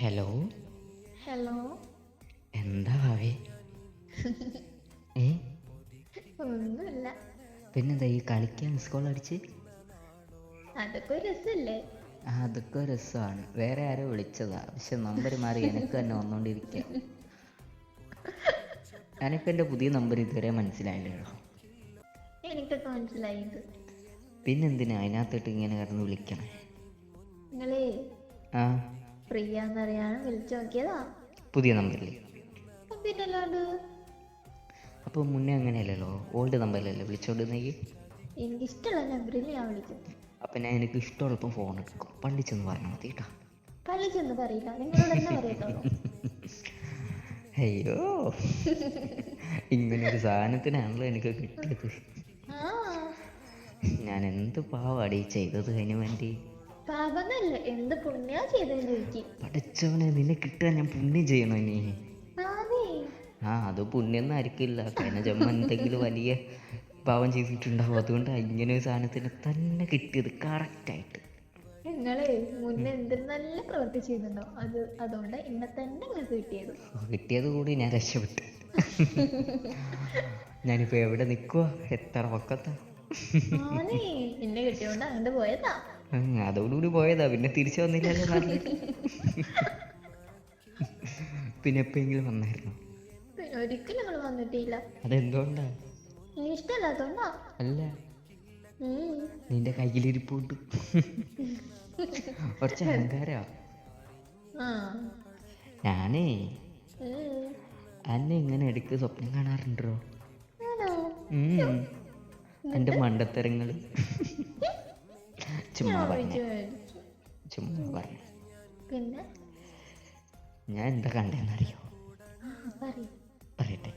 Hello hello എന്താ ഭാവേ? ഏ? ഒന്നുമില്ല. പിന്നെന്താ ഈ കളിക്കാൻ മിസ് കോൾ അടിച്ച്? അതൊക്കെ രസല്ലേ? അതൊക്കെ രസമാണ്. വേറെ ആരോ വിളിച്ചതാ. പക്ഷെ നമ്പർ മാറി എനിക്ക് തന്നെ വന്നുകൊണ്ടിരിക്കുക ഞാനിപ്പോൾ എന്റെ പുതിയ നമ്പർ ഇതുവരെ മനസ്സിലായില്ലല്ലോ. എനിക്കൊക്കെ മനസ്സിലായത് പിന്നെന്തിനാ? അതിനകത്തോട്ട് ഇങ്ങനെ കിടന്ന് വിളിക്കണേ? നിങ്ങളേ ആ. പ്രിയാന്നറിയാണ് വിളിച്ചു നോക്കിയതാ. പുതിയ നമ്പറിൽ പിന്നല്ലാണ്ട് അപ്പോൾ മുന്നേ അങ്ങനെയല്ലല്ലോ? ഓൾഡ് നമ്പറിലല്ലേ വിളിച്ചോണ്ടിരുന്നെങ്കിൽ? എനിക്കിഷ്ടമുള്ള നമ്പറിൽ ഞാൻ വിളിക്കും. അപ്പം ഞാൻ എനിക്ക് ഇഷ്ടമുള്ളപ്പോൾ ഫോൺ എടുക്കും. പള്ളി ചെന്ന് പറഞ്ഞാൽ മതി കേട്ടോ. പറയില്ല. നിങ്ങളോട് തന്നെ പറയത്തുള്ളൂ? അയ്യോ. ഇങ്ങനെ ഒരു സാധനത്തിനാണല്ലോ എനിക്ക് കിട്ടിയത്. ഞാൻ എന്ത് പാവാടി ചെയ്തത് അതിന് വേണ്ടി പാപന്നല്ല എന്ത് പുണ്യാ ചെയ്തെന്ന് ചോദിക്കും പഠിച്ചവനെ നിന്നെ കിട്ടാൻ ഞാൻ പുണ്യം ചെയ്യണോ ഇനി? ആ അത് പുണ്യൊന്നും ആയിരിക്കില്ല കഴിഞ്ഞ ജമ്മ എന്തെങ്കിലും വലിയ പാവം ചെയ്തിട്ടുണ്ടാവും. അതുകൊണ്ട് ഇങ്ങനെ ഒരു സാധനത്തിന് തന്നെ കിട്ടിയത് കറക്റ്റായിട്ട് നിങ്ങളെ മുന്നേ എന്ത് നല്ല പ്രവൃത്തി ചെയ്തിട്ടുണ്ടോ? അത് അതുകൊണ്ട് ഇന്നെ തന്നെ നിങ്ങൾക്ക് കിട്ടിയത്. കിട്ടിയത് കൂടി ഞാൻ രക്ഷപ്പെട്ടു. ഞാനിപ്പോൾ എവിടെ നിൽക്കുക എത്ര പക്കത്താ? എന്നെ കിട്ടിയോണ്ട് അങ്ങോട്ട് പോയതാ. അതോടുകൂടി പോയതാ. പിന്നെ തിരിച്ചു വന്നില്ലല്ലോ നാട്ടിൽ പിന്നെ എപ്പോഴെങ്കിലും വന്നായിരുന്നു? പിന്നെ ഒരിക്കലും നിങ്ങൾ വന്നിട്ടില്ല. അതെന്തുകൊണ്ടാ? ഇഷ്ടമല്ലാത്തോണ്ടാ അല്ല. നിന്റെ കയ്യിലിരിപ്പുണ്ട്. കുറച്ച് അഹങ്കാരാ. ഞാനേ. അന്നെ ഇങ്ങനെ ഇടയ്ക്ക് സ്വപ്നം കാണാറുണ്ടോ. എന്റെ മണ്ടത്തരങ്ങൾ ചുമ്മാ പറഞ്ഞ. ചുമ്മാ പറഞ്ഞ. പിന്നെ? ഞാൻ എന്താ കണ്ടെന്നറിയോ? പറയട്ടെ.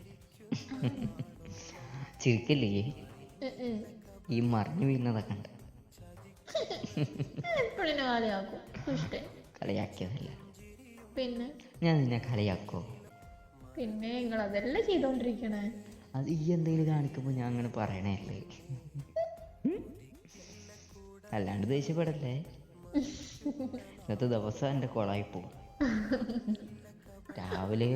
ചിരിക്കല്ലേ. ഈ മറിഞ്ഞു വീഴുന്നതാ കണ്ട കളിയാക്കിയതല്ല. പിന്നെ? ഞാൻ നിന്നെ കളിയാക്കോ പിന്നെ നിങ്ങൾ അതെല്ലാം ചെയ്തോണ്ടിരിക്കണേ. അത് ഈ എന്തെങ്കിലും കാണിക്കുമ്പോൾ ഞാൻ അങ്ങനെ പറയണല്ലേ അല്ലാണ്ട് ദേഷ്യപ്പെടല്ലേ? ഇന്നത്തെ ദിവസം എന്റെ കൊളായി പോകും രാവിലെ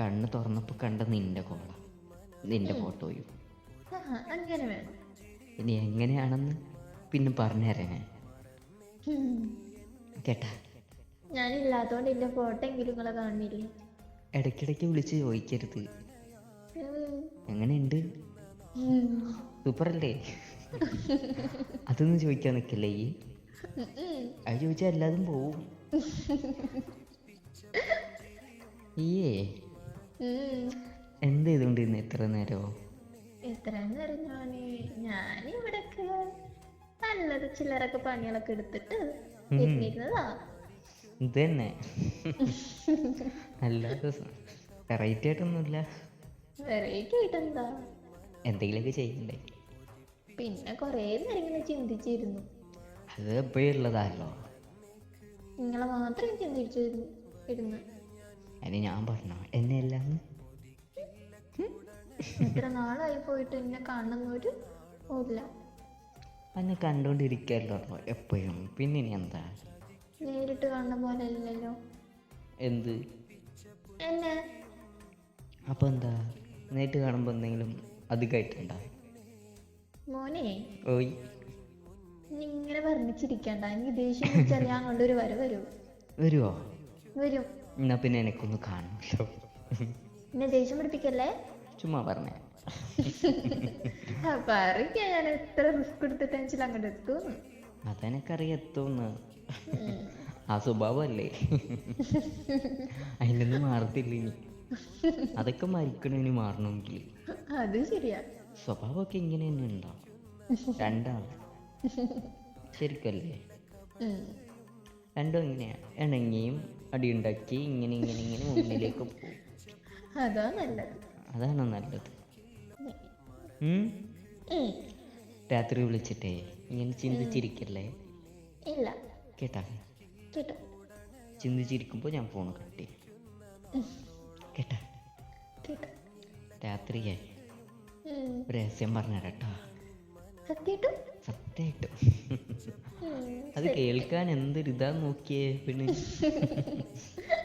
കണ്ണ് തുറന്നപ്പോൾ കണ്ട നിന്റെ കോള. നിന്റെ ഫോട്ടോയും ആ അങ്ങനെ വേണം. ഇനി എങ്ങനെയാണെന്ന് പിന്നെ പറഞ്ഞുതരാം ഞാൻ. കേട്ടാ? ഞാനില്ലാത്തോണ്ട് എന്റെ ഫോട്ടോ എങ്കിലും നിങ്ങളെ കാണില്ലേ ഇടയ്ക്കിടയ്ക്ക് വിളിച്ച് ചോദിക്കരുത്. എങ്ങനെയുണ്ട്? സൂപ്പർ സൂപ്പറല്ലേ? അതൊന്നും ചോദിക്കാൻ നിൽക്കല്ലേ ഈ. അത് ചോദിച്ചാൽ എല്ലാതും പോവും. ഈയേ എന്ത് ഇന്ന് എത്ര നേരമോ? എത്രയെന്ന് പറഞ്ഞാൽ ഞാനിവിടൊക്കെ നല്ലത് ചില്ലറൊക്കെ പണികളൊക്കെ എടുത്തിട്ട്. ഇരുന്നിരുന്നതാ ഇത് തന്നെ നല്ല വെറൈറ്റി ആയിട്ടൊന്നുമില്ല. വെറൈറ്റി ആയിട്ട് എന്താ? എന്തെങ്കിലുമൊക്കെ ചെയ്യണ്ടേ പിന്നെ കുറേ നേരം ഇങ്ങനെ ചിന്തിച്ചിരുന്നു. അത് എപ്പോഴുള്ളതാണല്ലോ നിങ്ങളെ മാത്രം ചിന്തിച്ചിരുന്നു ഇരുന്നു. അതിന് ഞാൻ പറഞ്ഞോ എന്നെ എല്ലാന്ന് എത്ര നാളായി പോയിട്ട് എന്നെ കാണുന്നൊരു ഇല്ല അന്നെ കണ്ടോണ്ടിരിക്കല്ലോ എപ്പോഴും. പിന്നെ ഇനി എന്താ? നേരിട്ട് കാണുന്ന പോലെ അല്ലല്ലോ. എന്ത്? എന്നെ. അപ്പോൾ എന്താ? നേരിട്ട് കാണുമ്പോൾ എന്തെങ്കിലും അധികമായിട്ടുണ്ടോ മോനെ. ഓയ്. ഇങ്ങനെ വർണിച്ചിരിക്കണ്ട. എനിക്ക് ദേഷ്യം പിടിച്ചാൽ ഞാൻ കൊണ്ടൊരു വര വരൂ. വരുവോ? വരും. എന്നാ പിന്നെ എനിക്കൊന്ന് കാണുമല്ലോ എന്നെ ദേഷ്യം പിടിപ്പിക്കല്ലേ? ചുമ്മാ പറഞ്ഞേ. അപ്പൊ ഞാൻ എത്ര റിസ്ക് എടുത്തിട്ട് അങ്ങോട്ട് എത്തും? അതെനിക്കറിയാം എത്തുമെന്ന് ആ സ്വഭാവമല്ലേ അതിനൊന്നും മാറത്തില്ല ഇനി അതൊക്കെ മരിക്കണതിന് മാറണമെങ്കിൽ അത് ശരിയാ. സ്വഭാവമൊക്കെ ഇങ്ങനെ തന്നെ ഉണ്ടാവും രണ്ടാണ് ശരിക്കല്ലേ. രണ്ടും ഇങ്ങനെയാണ് ഇണങ്ങിയും അടിയുണ്ടാക്കി ഇങ്ങനെ ഇങ്ങനെ ഇങ്ങനെ മുന്നിലേക്ക് പോകും. അതാ നല്ലത്. അതാണ് നല്ലത്. രാത്രി വിളിച്ചിട്ടേ ഇങ്ങനെ ചിന്തിച്ചിരിക്കല്ലേ? ഇല്ല. കേട്ടാ? കേട്ടോ. ചിന്തിച്ചിരിക്കുമ്പോൾ ഞാൻ ഫോൺ കട്ട് ചെയ്യും. കേട്ടാ? കേട്ടോ. രാത്രിയെ രഹസ്യം പറഞ്ഞുതരാട്ടോ സത്യായിട്ടും സത്യമായിട്ടും. അത് കേൾക്കാൻ എന്തൊരിതാ നോക്കിയേ പിന്നെ